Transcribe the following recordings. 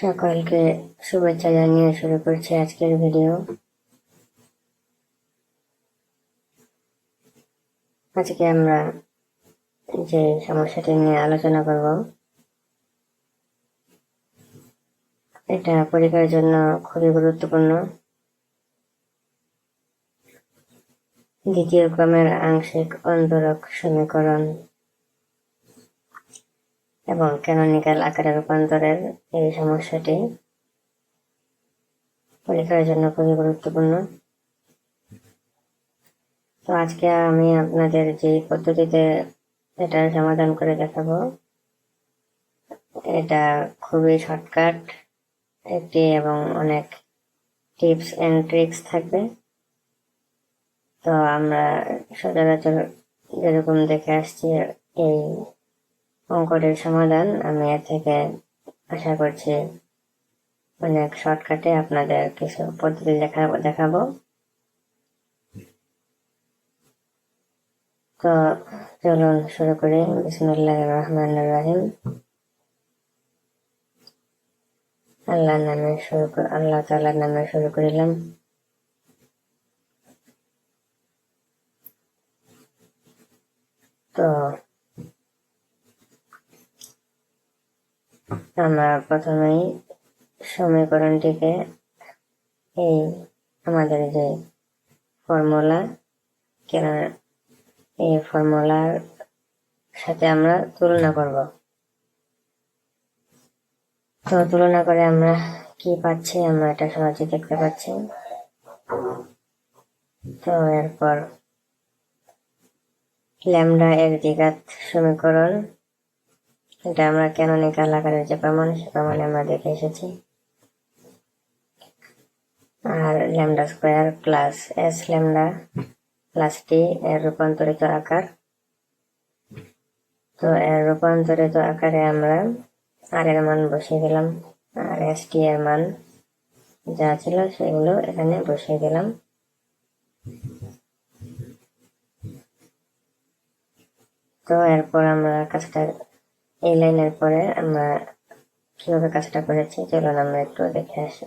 সকলকে শুভেচ্ছা জানিয়ে শুরু করছি আজকের ভিডিও। আজকে আমরা যে সমস্যাটি নিয়ে আলোচনা করব, এটা পরীক্ষার জন্য খুবই গুরুত্বপূর্ণ। দ্বিতীয় ক্রমের আংশিক অন্তরক সমীকরণ এবং ক্যানোনিক্যাল আকারে রূপান্তরের এই সমস্যাটি পরীক্ষার জন্য খুবই গুরুত্বপূর্ণ। তো আজকে আমি আপনাদের যে পদ্ধতিতে এটা সমাধান করে দেখাবো, এটা খুবই শর্টকাট একটি এবং অনেক টিপস এন্ড ট্রিক্স থাকবে। তো আমরা সচরাচর যেরকম দেখে আসছি এই অঙ্কটির সমাধান আমি এর থেকে আশা করছি অনেক শর্টকাটে আপনাদের কিছু পদ্ধতি দেখাবো দেখাবো। তো চলুন শুরু করি। বিসমুল্লাহ রহমান রাহিম। আল্লাহ নামে শুরু আল্লাহ তাআলার নামে শুরু করিলাম। তো আমরা প্রথমেই সমীকরণটিকে এই আমাদের যে ফর্মুলা কেন এই ফর্মুলার সাথে আমরা তুলনা করব। তো তুলনা করে আমরা কি পাচ্ছি? আমরা এটা সহজে দেখতে পাচ্ছি। তো এরপর ল্যামডা এর দ্বিঘাত সমীকরণ এটা আমরা ক্যানোনিক্যাল আকারের যে প্রমাণ সে প্রমাণে আমরা দেখে এসেছি। আর lambda square plus S lambda plus T এর রূপান্তরিত আকার। তো এর রূপান্তরিত আকারে আমরা আর এর মান বসিয়ে দিলাম। আর এস টি এর মান যা ছিল সেগুলো এখানে বসিয়ে দিলাম। তো এরপর আমরা কাজটা এই লাইনের পরে আমরা কীভাবে কাজটা করেছি চলুন আমরা একটু দেখে আসি।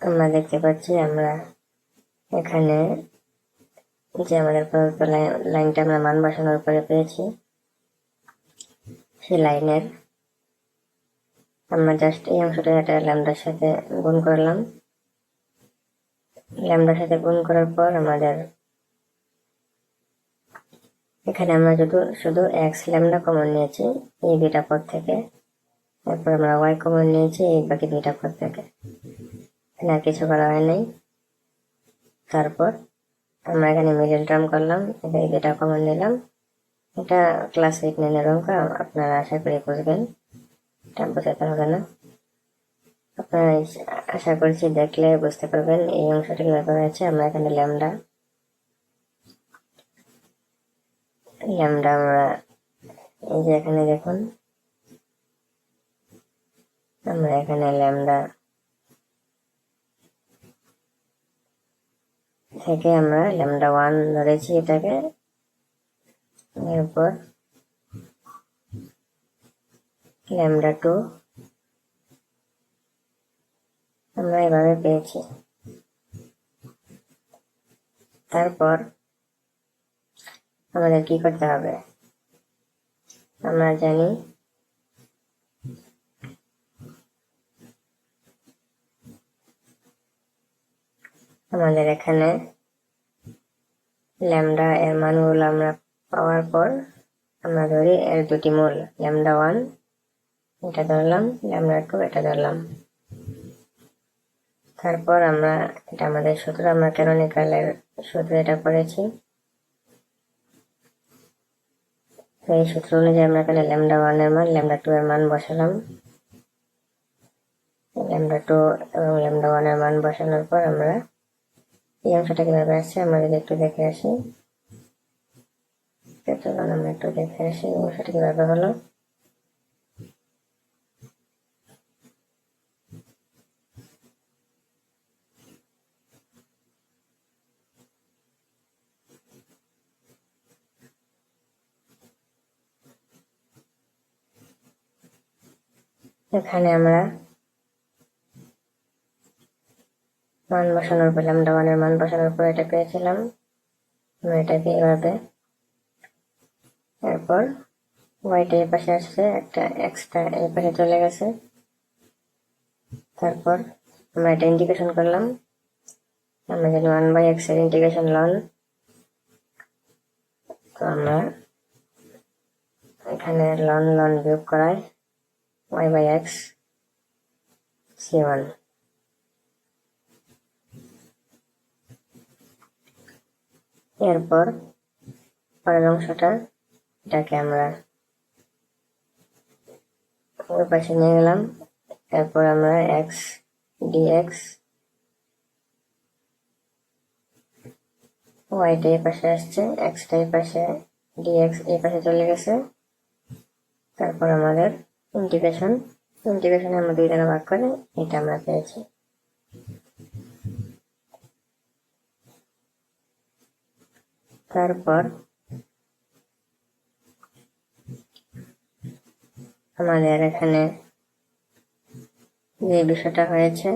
আমরা দেখতে পাচ্ছি আমরা এখানে যে আমাদের লাইনটা আমরা মান বসানোর পরে পেয়েছি। সেই লাইনের আমরা জাস্ট এই অংশটা এটা ল্যামডার সাথে গুণ করলাম। ল্যামডার সাথে গুণ করার পর আমাদের এখানে আমরা শুধু শুধু এক্স ল্যামডা কমন নিয়েছি, এই দুইটা পদ থেকে। তারপর আমরা ওয়াই কমন নিয়েছি, এই বাকি দুইটা পদ থেকে। এখানে আর কিছু করা হয় নাই। তারপর আমরা এখানে মিডল টার্ম করলাম, এখানে যেটা কমন নিলাম। এটা ক্লাস এইট নাইনের অঙ্ক, আপনারা আশা করি বুঝবেন। এটা বোঝাতে হবে না। আপনারা আশা করছি দেখলে বুঝতে পারবেন এই অংশটি কীভাবে হয়েছে। আমরা এখানে ল্যামডা ল্যামডা আমরা এই যে এখানে দেখুন, আমরা এখানে ল্যামডা থেকে আমরা ল্যামডা ওয়ান ধরেছি এটাকে। এরপর ল্যামডা টু আমরা এভাবে পেয়েছি। তারপর আমাদের কি করতে হবে? আমরা জানি আমাদের এখানে ল্যামডা এর মান মানগুলো আমরা পাওয়ার পর আমরা ধরি এর দুটি মূল, ল্যামডা ওয়ান, এটা ধরলাম, ল্যামডা টু, এটা ধরলাম। তারপর আমরা, এটা আমাদের সূত্র, আমরা ক্যানোনিক্যালের সূত্র এটা করেছি? এই সূত্র অনুযায়ী আমরা এখানে ল্যামডা ওয়ানের মান, ল্যামডা টু এর মান বসালাম। ল্যামডা টু এবং ল্যামডা ওয়ানের মান বসানোর পর আমরা এই অংশটা কীভাবে আছে আমাদের একটু দেখে আসি। চলুন আমরা একটু দেখে আসি এই অংশটা কীভাবে হলো। এখানে আমরা মান বসানোর পর ল্যামডা ওয়ানের মান বসানোর পর এটা পেয়েছিলাম। আমরা এটাকে এভাবে এরপর হোয়াইট এই পাশে আসছে, একটা এক্সট্রা এই পাশে চলে গেছে। তারপর আমরা এটা ইন্টিগ্রেশন করলাম। আমরা জানি ওয়ান বাই এক্সের ইন্টিগ্রেশন লন, তো আমরা এখানে লন লন বিয়োগ করায় Y by X C one এরপর পরের অংশটা এটাকে আমরা ওই পাশে নিয়ে গেলাম। এরপর আমরা এক্স ডিএক্স ওয়াইটা এই পাশে আসছে এক্সটা এই পাশে ডিএক্স এই পাশে চলে গেছে। তারপর আমাদের ইন্টিগ্রেশন ইন্টিগ্রেশনে আমরা দুই দ্বারা ভাগ করে এটা আমরা পেয়েছি। তারপর আমাদের এখানে যে বিষয়টা হয়েছে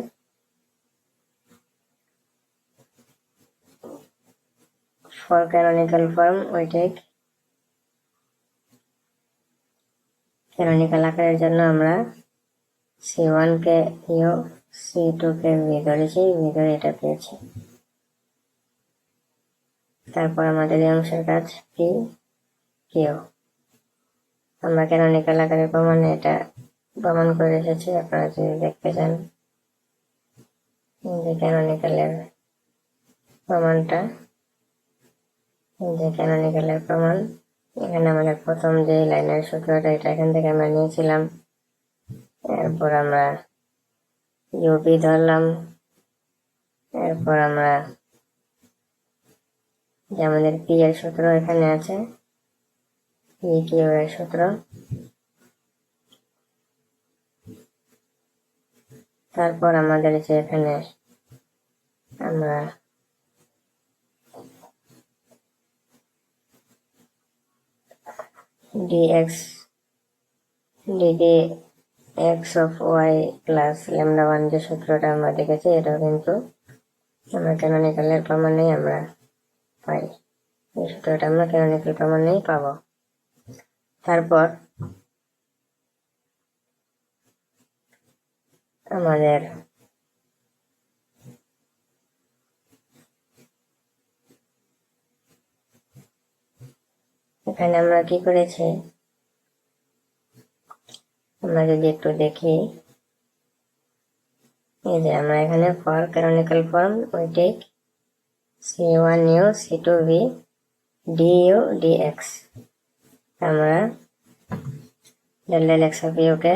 canonical form, we take canonical আকারের জন্য আমরা সি ওয়ান কে ইউ সি টু কে ভি ধরেছি ভি ধরে এটা পেয়েছি। তারপর আমাদের এই অংশের কাজ পি কিউ। আমরা ক্যানোনিক্যাল আকারের প্রমাণে এটা প্রমাণ করে এসেছি? আপনারা যদি দেখতে চান যে ক্যানোনিক্যালের প্রমাণটা, যে ক্যানোনিক্যালের প্রমাণ, এখানে আমাদের প্রথম যে লাইনের সূত্রটা, এটা এখান থেকে আমরা নিয়েছিলাম। এরপর আমরা ইউপি ধরলাম। এরপর আমরা যে আমাদের পি এর সূত্র এখানে আছে। সূত্র। তারপর আমাদের যে এখানে আমরা dx dd x of y plus lambda one যে সূত্রটা আমরা দেখেছি, এটাও কিন্তু আমরা ক্যানোনিক্যালের প্রমাণেই আমরা পাই এই সূত্রটা আমরা ক্যানোনিক্যাল প্রমাণেই পাবো? তারপর আমাদের এখানে আমরা কি করেছি? আমরা যদি একটু দেখি, এই যে আমরা এখানে for canonical form we C one U C two V D U D X আমরা ডেল ডেল এক্স অফ ইউকে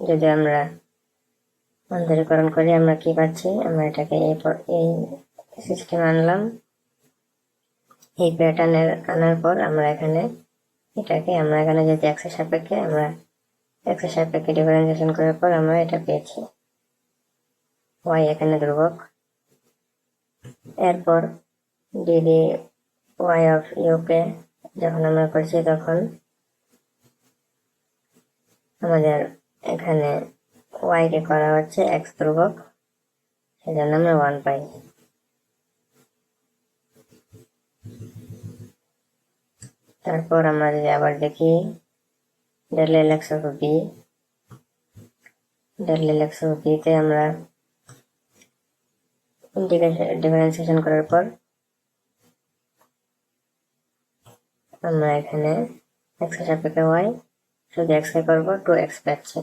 যদি আমরা অন্তরীকরণ করি, আমরা কি পাচ্ছি? আমরা এটাকে এই এই সিস্টেম আনলাম। এই প্যাটার্নের আনার পর আমরা এখানে এটাকে, আমরা এখানে যদি এক্সের সাপেক্ষে, আমরা এক্সের সাপেক্ষে ডিফারেন্সিয়েশন করার পর আমরা এটা পেয়েছি। ওয়াই এখানে ধ্রুবক। এরপর ডিডি ওয়াই অফ ইউকে যখন আমরা করছি তখন। আমাদের এখানে ওয়াই কে করা হচ্ছে এক্স ধ্রুবক সেজন্য আমরা ওয়ান পাই। তারপর আমরা যদি আবার দেখি del L of B del L of বিতে আমরা ডিফারেন্সিয়েশন করার পর আমরা এখানে এক্সের সাপেক্ষে ওয়াই শুধু এক্স কে করব টু এক্স পাচ্ছি।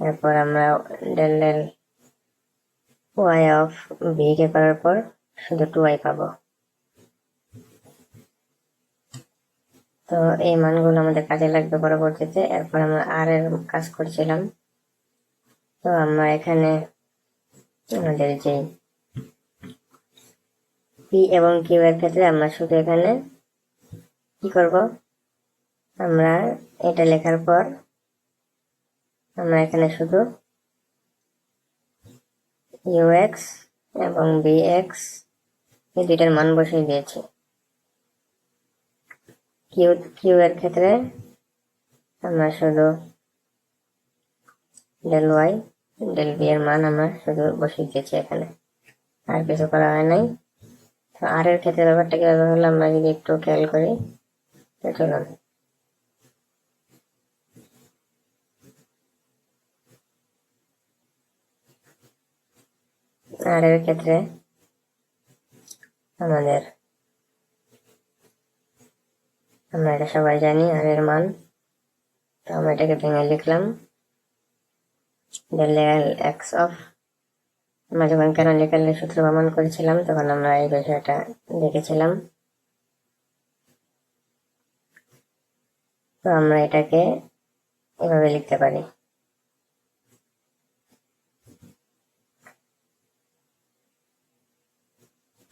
এরপর আমরা del del Y of B কে করার পর শুধু টু ওয়াই পাবো। তো এই মানগুলো আমাদের কাজে লাগবে পরবর্তীতে। এরপর আমরা আর এর কাজ করছিলাম। তো আমরা এখানে আমাদের যে পি এবং কিউ এর ক্ষেত্রে আমরা শুধু এখানে কি করব? আমরা এটা লেখার পর আমরা এখানে শুধু ইউএক্স এবং বিএক্স এই দুইটার মান বসিয়ে দিয়েছি। কিউ কিউ এর ক্ষেত্রে আমরা শুধু ডেল ওয়াই ডেল বি এর মান আমরা শুধু বসিয়ে দিয়েছি এখানে। আর কিছু করা হয় নাই। তো আর এর ক্ষেত্রে ব্যাপারটা কীভাবে হলো আমরা যদি একটু খেয়াল করি তো চলুন আর এর ক্ষেত্রে আমাদের, আমরা এটা সবাই জানি আর এর মান। তো আমরা এটাকে ভেঙে লিখলাম। Del এক্স অফ আমরা যখন ক্যানোনিক্যালের সূত্র প্রমাণ করেছিলাম, তখন আমরা এই বিষয়টা দেখেছিলাম। তো আমরা এটাকে এভাবে লিখতে পারি।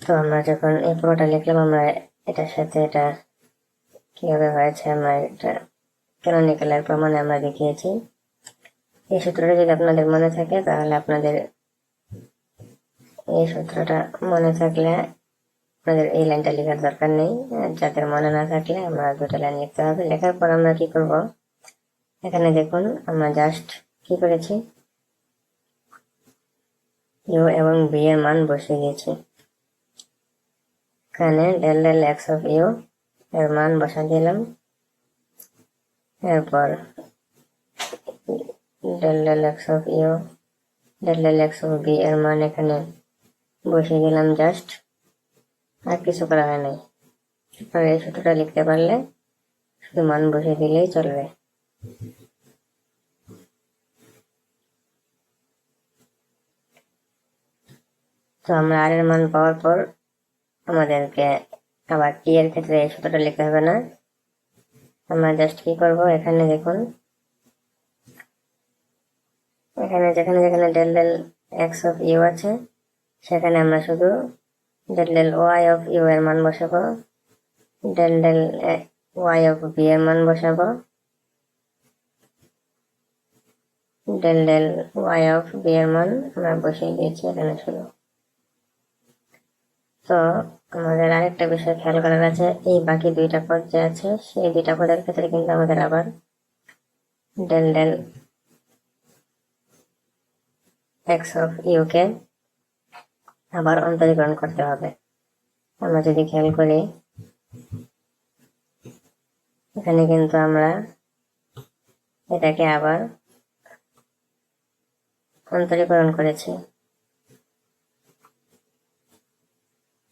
তো আমরা যখন এই পুরোটা লিখলাম, আমরা এটার সাথে এটা কীভাবে হয়েছে, আমরা এটা ক্যানোনিক্যালের প্রমাণে আমরা দেখিয়েছি। এই সূত্রটা যদি আপনাদের মনে থাকে, তাহলে আপনাদের এই সূত্রটা মনে থাকলে আপনাদের এই লাইনটা লেখার দরকার নেই। যাদের মনে না থাকলে আমরা দুটো লাইন লিখতে হবে। লেখার পর আমরা কি করব? এখানে দেখুন, আমরা জাস্ট কি করেছি? ইউ এবং বি এর মান বসিয়ে দিয়েছি। এখানে del del X of U এর মান বসা দিলাম। এরপর del del X of U del del X of B এর মান এখানে বসিয়ে দিলাম জাস্ট আর কিছু করা হয় নাই। আপনারা এই সূত্রটা লিখতে পারলে শুধু মান বসিয়ে দিলেই চলবে। তো আমরা আর এর মান পাওয়ার পর আমাদেরকে আবার টি এর ক্ষেত্রে এই সূত্রটা লিখতে হবে না? আমরা জাস্ট কি করব? এখানে দেখুন। এখানে যেখানে যেখানে del del X of U আছে সেখানে আমরা শুধু del del Y of U এর মান বসাবো del del Y of B এর মান বসাবো del del Y of B এর মান আমরা বসিয়ে দিয়েছি এখানে শুধু। তো আমাদের আরেকটা বিষয় খেয়াল করার আছে এই বাকি দুইটা পদ যে আছে, সেই দুইটা পদের ক্ষেত্রে কিন্তু আমাদের আবার ডেল ডেল এক্স অফ ইউকে আবার অন্তরীকরণ করতে হবে। আমরা যদি খেয়াল করি, এখানে কিন্তু আমরা এটাকে আবার অন্তরীকরণ করেছি।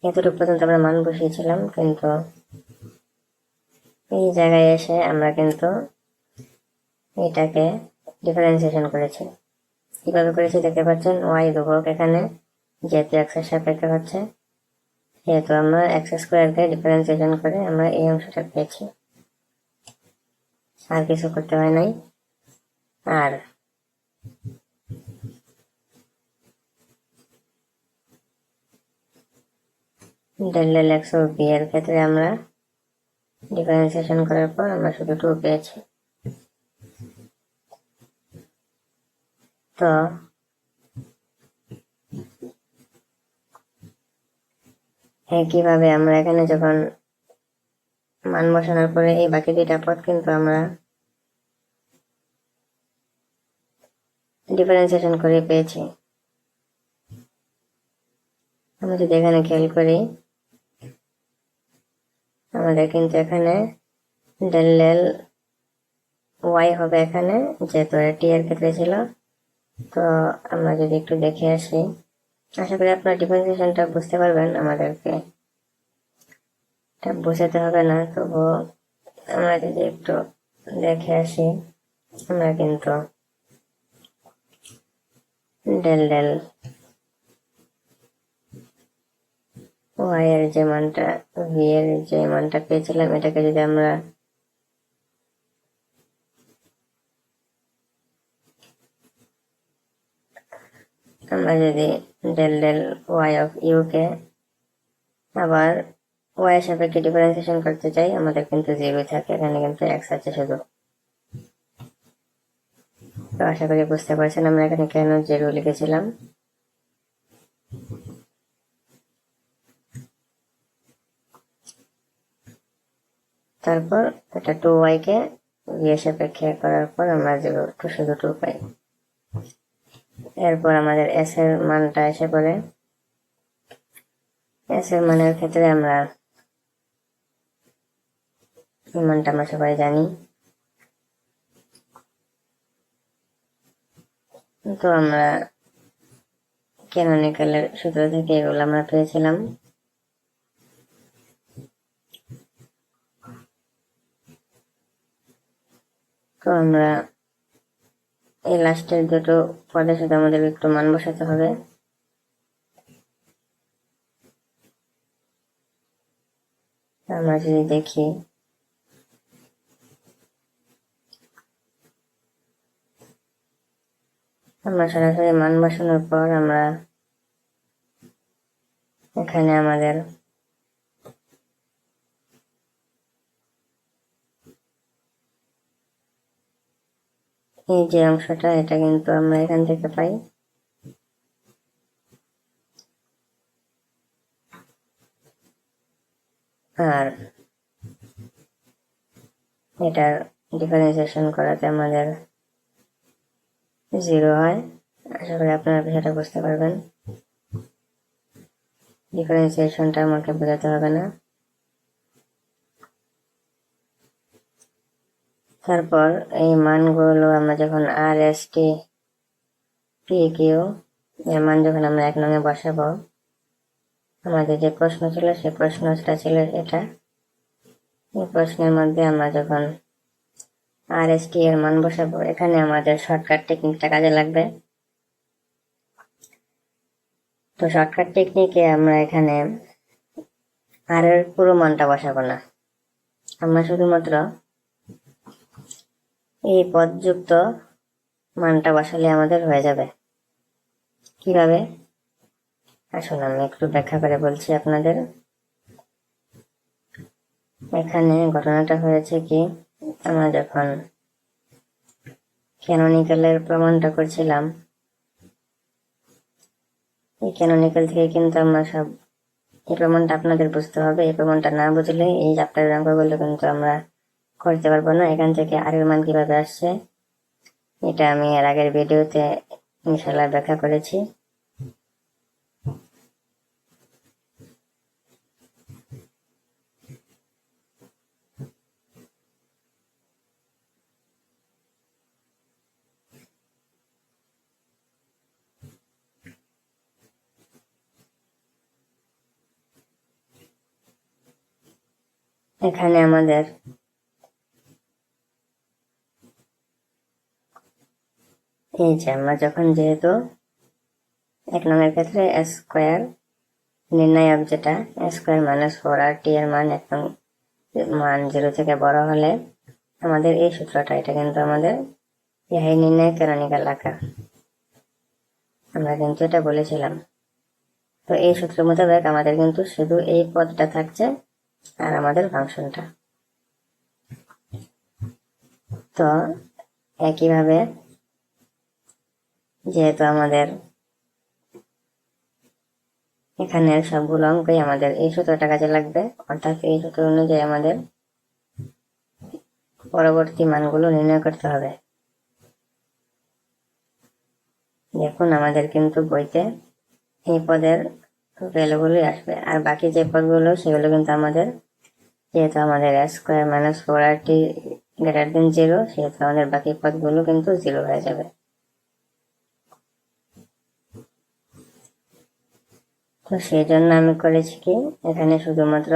এতটুকু পর্যন্ত আমরা মান বসিয়েছিলাম, কিন্তু এই জায়গায় এসে আমরা কিন্তু এটাকে ডিফারেন্সিয়েশন করেছি। কীভাবে করেছি দেখতে পাচ্ছেন? ওয়াই ধ্রুবক এখানে যেহেতু এক্সের সাপেক্ষে হচ্ছে, যেহেতু আমরা এক্স স্কোয়ারকে ডিফারেন্সিয়েশন করে আমরা এই অংশটা পেয়েছি। আর কিছু করতে হয় নাই। আর ডেল এক্স ও বি এর ক্ষেত্রে আমরা ডিফারেন্সিয়েশন করার পর আমরা শুধু টু পেয়েছি। তো একইভাবে আমরা এখানে যখন মান বসানোর পরে এই বাকি দুইটা পথ কিন্তু আমরা ডিফারেন্সিয়েশন করে পেয়েছি। আমরা যদি এখানে খেয়াল করি, আমাদের কিন্তু এখানে ডেল ডেল ওয়াই হবে এখানে, যেহেতু টি এর ক্ষেত্রে ছিল, তো আমরা যদি একটু দেখে আসি। আশা করি আপনার ডিফারেন্সিয়েশনটা বুঝতে পারবেন আমাদেরকে। এটা বোঝাতে হবে না, তবু আমরা যদি একটু দেখে আসি, আমরা কিন্তু ডেল ডেল ওয়াই এর যে মানটা ভি এর যে মানটা পেয়েছিলাম, এটাকে যদি আমরা আমরা যদি del del Y of U কে আবার ওয়াই সাপেক্ষে ডিফারেন্সিয়েশন করতে চাই, আমাদের কিন্তু জিরো থাকে, এখানে কিন্তু এক্স আছে শুধু। তো আশা করি বুঝতে পারছেন আমরা এখানে কেন জিরো লিখেছিলাম। তারপর এটা টু ওয়াই কে এর সাপেক্ষে করার পর আমরা জিরো টু শুধু টু পাই। এরপর আমাদের এস এর মানটা এসে পড়ে। এস এর মানের ক্ষেত্রে আমরা মানটা আমরা সবাই জানি। তো আমরা ক্যানোনিক্যালের সূত্র থেকে এগুলো আমরা পেয়েছিলাম। তো আমরা এই লাস্টের দুটো পদের সাথে আমাদের একটু মান বসাতে হবে। আমরা যদি দেখি। আমরা সরাসরি মান বসানোর পর আমরা এখানে আমাদের এই যে অংশটা, এটা কিন্তু আমরা এখান থেকে পাই। আর এটার ডিফারেন্সিয়েশন করাতে আমাদের জিরো হয়। আশা করি আপনারা বিষয়টা বুঝতে পারবেন। ডিফারেন্সিয়েশনটা আমাকে বোঝাতে হবে না। তারপর এই মানগুলো আমরা যখন R S T P Q এর মান যখন আমরা এক নঙে বসাবো, আমাদের যে প্রশ্ন ছিল, সেই প্রশ্নটা ছিল এটা। এই প্রশ্নের মধ্যে আমরা যখন আর এস টি এর মান বসাবো, এখানে আমাদের শর্টকাট টেকনিকটা কাজে লাগবে। তো শর্টকাট টেকনিকে আমরা এখানে আর এর পুরো মানটা বসাবো না। আমরা শুধুমাত্র এই পদযুক্ত মানটা বসালে আমাদের হয়ে যাবে। কীভাবে? আসুন, আমি একটু ব্যাখ্যা করে বলছি আপনাদের। এখানে ঘটনাটা হয়েছে কি, আমরা যখন ক্যানোনিক্যালের প্রমাণটা করছিলাম, এই ক্যানোনিক্যাল থেকে কিন্তু আমরা সব, এই প্রমাণটা আপনাদের বুঝতে হবে। এই প্রমাণটা না বুঝলে এই চ্যাপ্টারের অঙ্কগুলো কিন্তু আমরা করতে পারব না। এখান থেকে আর মান কীভাবে আসছে, এটা আমি এর আগের ভিডিওতে ইনশাল্লাহ ব্যাখ্যা করেছি। এখানে আমাদের এই যে আমরা যখন যেহেতু এক নম্বরের ক্ষেত্রে স্কোয়ার নির্ণায়ক যেটা square minus four R T এর মান একদম মান জিরো থেকে বড় হলে আমাদের এই সূত্রটা, এটা কিন্তু আমাদের ইহাই নির্ণয় কেরানিকাল আকার। আমরা কিন্তু এটা বলেছিলাম। তো এই সূত্র মোতাবেক আমাদের কিন্তু শুধু এই পদটা থাকছে আর আমাদের ফাংশনটা। তো একইভাবে যেহেতু আমাদের এখানের সবগুলো অঙ্কই আমাদের এই সূত্রটা কাজে লাগবে, অর্থাৎ এই সূত্র অনুযায়ী আমাদের পরবর্তী মানগুলো নির্ণয় করতে হবে। দেখুন, আমাদের কিন্তু বইতে এই পদের ভ্যালুগুলোই আসবে, আর বাকি যে পদগুলো, সেগুলো কিন্তু আমাদের যেহেতু আমাদের square minus four R T greater than zero সেহেতু আমাদের বাকি পদগুলো কিন্তু জিরো হয়ে যাবে। তো সেই জন্য আমি করেছি কি, এখানে শুধুমাত্র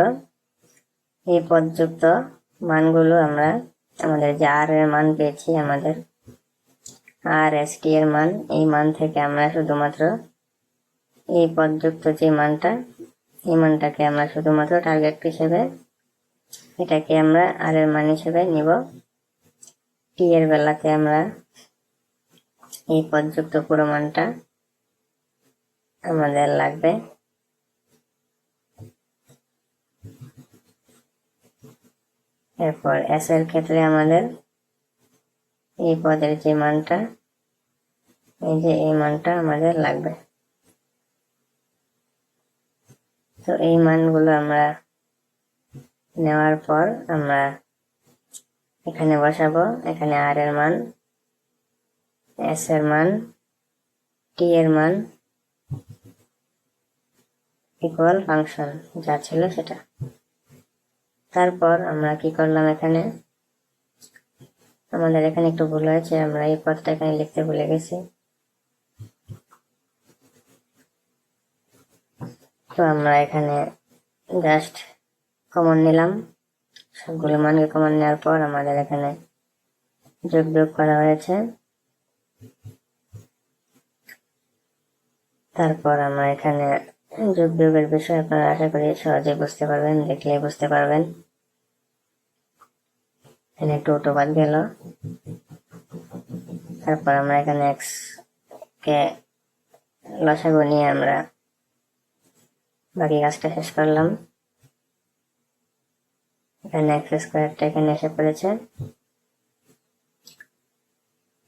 এই পদযুক্ত মানগুলো আমরা, আমাদের যে আর এর মান পেয়েছি, আমাদের আর এস টি এর মান, এই মান থেকে আমরা শুধুমাত্র এই পদযুক্ত যে মানটা, এই মানটাকে আমরা শুধুমাত্র টার্গেট হিসেবে, এটাকে আমরা আর এর মান হিসেবে নিব। টি এর বেলাতে আমরা এই পদযুক্ত পুরো মানটা আমাদের লাগবে। এরপর এস এর ক্ষেত্রে আমাদের এই পদের যে মানটা, এই যে এই মানটা আমাদের লাগবে। তো এই মানগুলো আমরা নেওয়ার পর আমরা এখানে বসাবো। এখানে আর এর মান এস এর মান টি এর মান ইকুয়াল ফাংশন যা ছিল সেটা। তারপর আমরা কি করলাম এখানে? আমাদের এখানে একটু ভুল হয়েছে, আমরা এই পদটা এখানে লিখতে ভুলে গেছি। তো আমরা এখানে জাস্ট কমন নিলাম। সবগুলো মানকে কমন নেওয়ার পর আমাদের এখানে যোগ বিয়োগ করা হয়েছে। তারপর আমরা এখানে যোগ বিয়োগের বিষয়ে আপনারা আশা করি সহজে বুঝতে পারবেন দেখলে বুঝতে পারবেন। এখানে একটু অটো বাদ গেল। তারপর আমরা এখানে এক্স কে লসাগু নিয়ে আমরা বাকি কাজটা শেষ করলাম। এখানে এক্স স্কোয়ারটা এখানে এসে পড়েছে।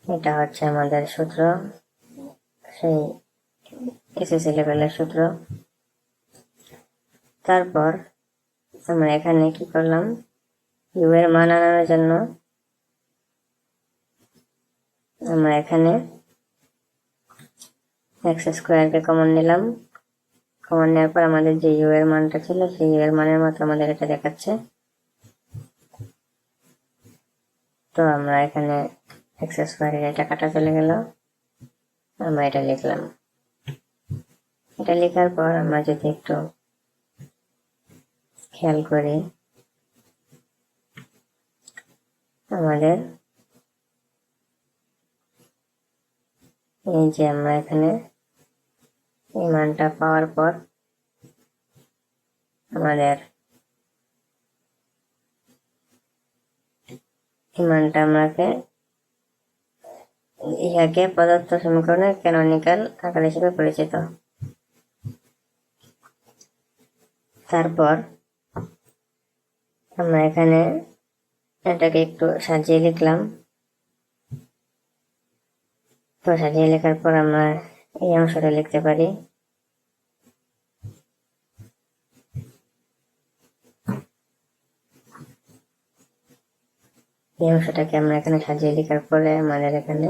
এটা হচ্ছে আমাদের সূত্র। সেই এসএসসি লেভেলের সূত্র। তারপর আমরা এখানে কি করলাম? ইউ এর মান আনানোর জন্য আমরা এখানে এক্স স্কোয়ারকে কমন নিলাম। কমন নেওয়ার পর আমাদের যে ইউ এর মানটা ছিল, সেই ইউ এর মানের মতো আমাদের এটা দেখাচ্ছে। তো আমরা এখানে এক্স স্কোয়ারের এটা কাটা চলে গেল। আমরা এটা লিখলাম। এটা লেখার পর আমরা যদি একটু খেয়াল করি, আমাদের এই যে আমরা এখানে এই মানটা পাওয়ার পর আমাদের এই মানটা আমাকে ইহাকে পদার্থ সমীকরণের ক্যানোনিক্যাল আকার হিসেবে পরিচিত। তারপর আমরা এখানে এটাকে একটু সাজিয়ে লিখলাম। তো সাজিয়ে লেখার পর আমরা এই অংশটা লিখতে পারি। এই অংশটাকে আমরা এখানে সাজিয়ে লেখার পরে আমাদের এখানে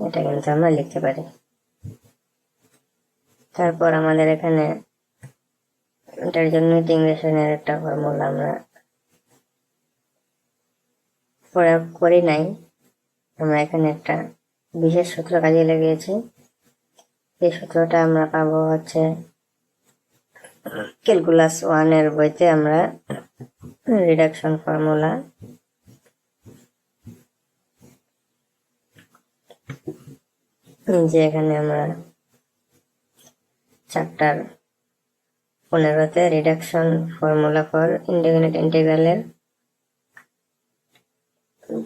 এটা কিন্তু আমরা লিখতে পারি। তারপর আমাদের এখানে এটার জন্য ইংরেশনের একটা ফর্মুলা আমরা প্রয়োগ করি নাই। আমরা এখানে একটা বিশেষ সূত্র কাজে লাগিয়েছি। এই সূত্রটা আমরা পাবো হচ্ছে ক্যালকুলাস ওয়ানের বইতে আমরা রিডাকশন ফর্মুলা যে এখানে আমরা চ্যাপ্টার পনেরোতে রিডাকশন ফর্মুলা ফর ইন্ডিপেন্ডেন্ট ইন্টিগ্রালের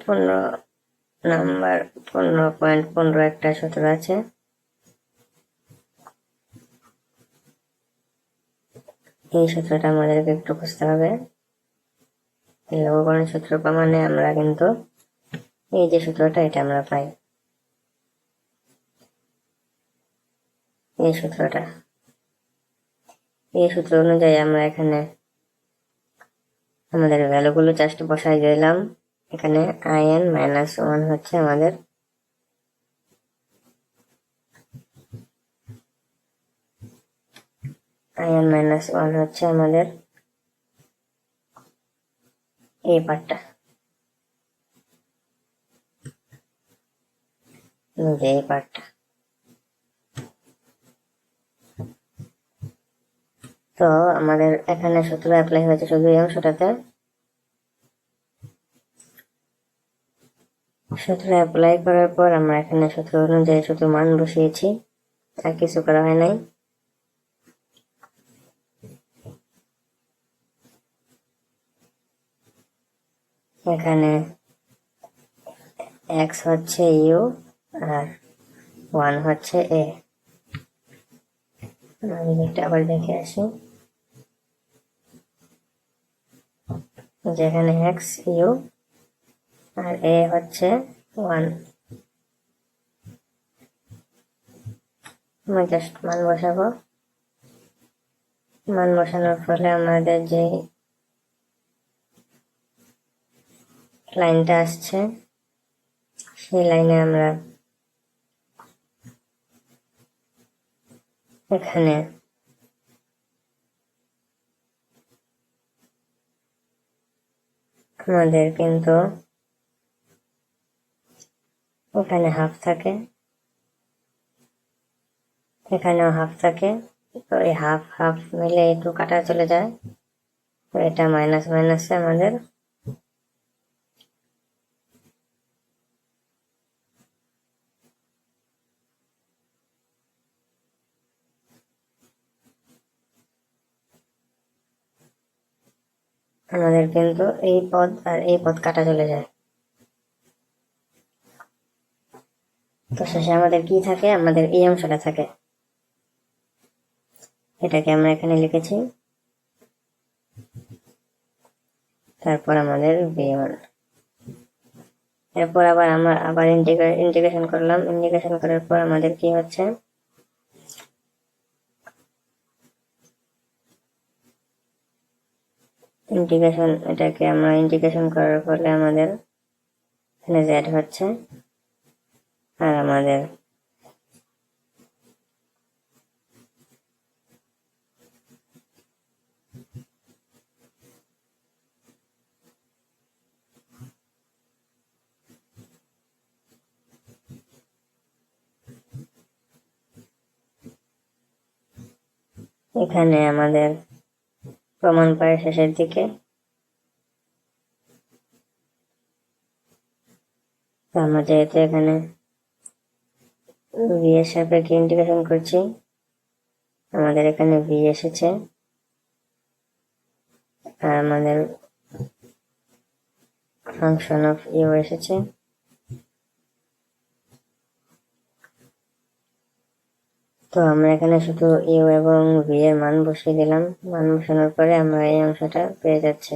পনেরো নাম্বার পনেরো পয়েন্ট পনেরো একটা সূত্র আছে। এই সূত্রটা আমাদেরকে একটু বুঝতে হবে। লঘুকরণ সূত্র প্রমাণে আমরা কিন্তু এই যে সূত্রটা, এটা আমরা পাই। এই সূত্রটা। এই সূত্র অনুযায়ী আমরা এখানে আমাদের ভ্যালুগুলো জাস্ট বসাই দিলাম। এখানে আই এন মাইনাস ওয়ান হচ্ছে আমাদের আই এন মাইনাস ওয়ান হচ্ছে আমাদের এই পার্টটা যে এই পার্টটা তো আমাদের এখানে সূত্র অ্যাপ্লাই হয়েছে শুধু অংশটাতে। সূত্র অ্যাপ্লাই করার পর আমরা এখানে সূত্র অনুযায়ী শুধু মান বসিয়েছি। আর কিছু করা হয় নাই। এখানে এক্স হচ্ছে ইউ আর ওয়ান হচ্ছে এ আমি আবার দেখে আসি। যেখানে এক্স ইউ আর এ হচ্ছে ওয়ান আমি জাস্ট মান বসাবো। মান বসানোর ফলে আমাদের যে লাইনটা আসছে, সেই লাইনে আমরা এখানে আমাদের কিন্তু এখানে হাফ থাকে, এখানেও হাফ থাকে। তো এই হাফ হাফ মিলে একটু কাটা চলে যায়। তো এটা মাইনাস মাইনাসে আমাদের আমাদের কিন্তু এই পদ আর এই পদ কাটা চলে যায়। তো শেষে আমাদের কি থাকে? আমাদের এই অংশটা থাকে। এটাকে আমরা এখানে লিখেছি। তারপর আমাদের বিয়ন এরপর আবার আমরা আবার ইন্টিগ্রেশন করলাম। ইন্টিগ্রেশন করার পর আমাদের কি হচ্ছে? ইন্টিগ্রেশন এটাকে আমরা ইন্টিগ্রেশন করার ফলে আমাদের এখানে জেড হচ্ছে। আর আমাদের এখানে আমাদের প্রমাণ পায় শেষের দিকে। আমরা যেহেতু এখানে ভি এর সাপেক্ষে ইন্টিগ্রেশন করছি, আমাদের এখানে ভি এসেছে। আর আমাদের ফাংশন অফ ইউ এসেছে। তো আমরা এখানে শুধু ইউ এবং ভি এর মান বসিয়ে দিলাম। মান বসানোর পরে আমরা এই অংশটা পেয়ে যাচ্ছে।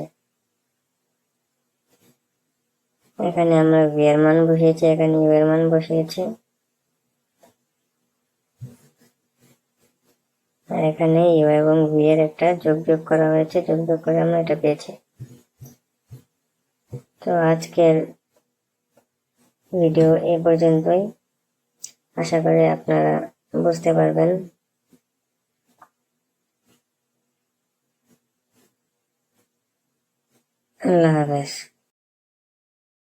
এখানে আমরা ভি এর মান বসিয়েছি, এখানে ইউ এর মান বসিয়েছি। আর এখানে ইউ এবং ভি এর একটা যোগ যোগ করা হয়েছে, যোগ যোগ করে আমরা এটা পেয়েছি। তো আজকের ভিডিও এ পর্যন্তই। আশা করি আপনারা বুঝতে পারবেন আল্লাহ হাফেজ